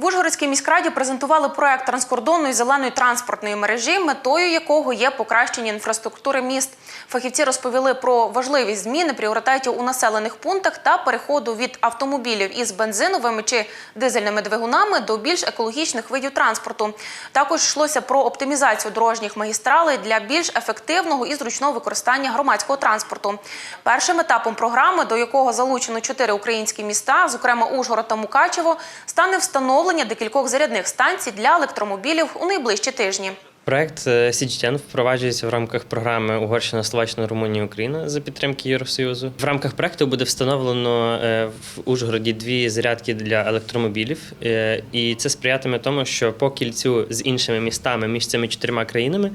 В Ужгородській міськраді презентували проект транскордонної зеленої транспортної мережі, метою якого є покращення інфраструктури міст. Фахівці розповіли про важливість зміни пріоритетів у населених пунктах та переходу від автомобілів із бензиновими чи дизельними двигунами до більш екологічних видів транспорту. Також йшлося про оптимізацію дорожніх магістралей для більш ефективного і зручного використання громадського транспорту. Першим етапом програми, до якого залучено чотири українські міста, зокрема Ужгород та Мукачево, стане встановлення декількох зарядних станцій для електромобілів у найближчі тижні. Проект е, Січтен впроваджується в рамках програми Угорщина, Словаччина, Румунія, Україна за підтримки Євросоюзу. В рамках проекту буде встановлено е, в Ужгороді дві зарядки для електромобілів, Е, і це сприятиме тому, що по кільцю з іншими містами між цими чотирма країнами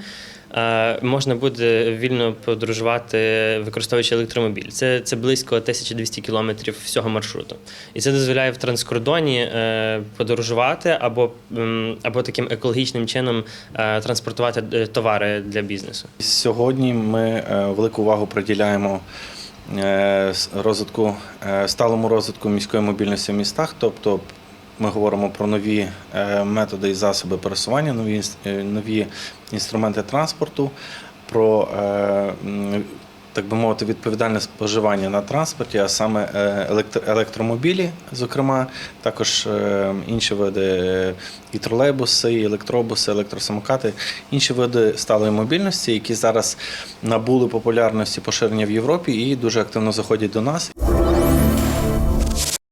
можна буде вільно подорожувати, використовуючи електромобіль. Це, це близько 1200 кілометрів всього маршруту. І це дозволяє в транскордоні е, подорожувати або, або таким екологічним чином е, транспортувати е, товари для бізнесу. Сьогодні ми е, велику увагу приділяємо е, розвитку, е, сталому розвитку міської мобільності в містах, тобто ми говоримо про нові е, методи і засоби пересування, нові, е, нові інструменти транспорту, про е, так би мовити, відповідальне споживання на транспорті, а саме електромобілі, зокрема, також інші види і тролейбуси, і електробуси, електросамокати, інші види сталої мобільності, які зараз набули популярності поширення в Європі і дуже активно заходять до нас.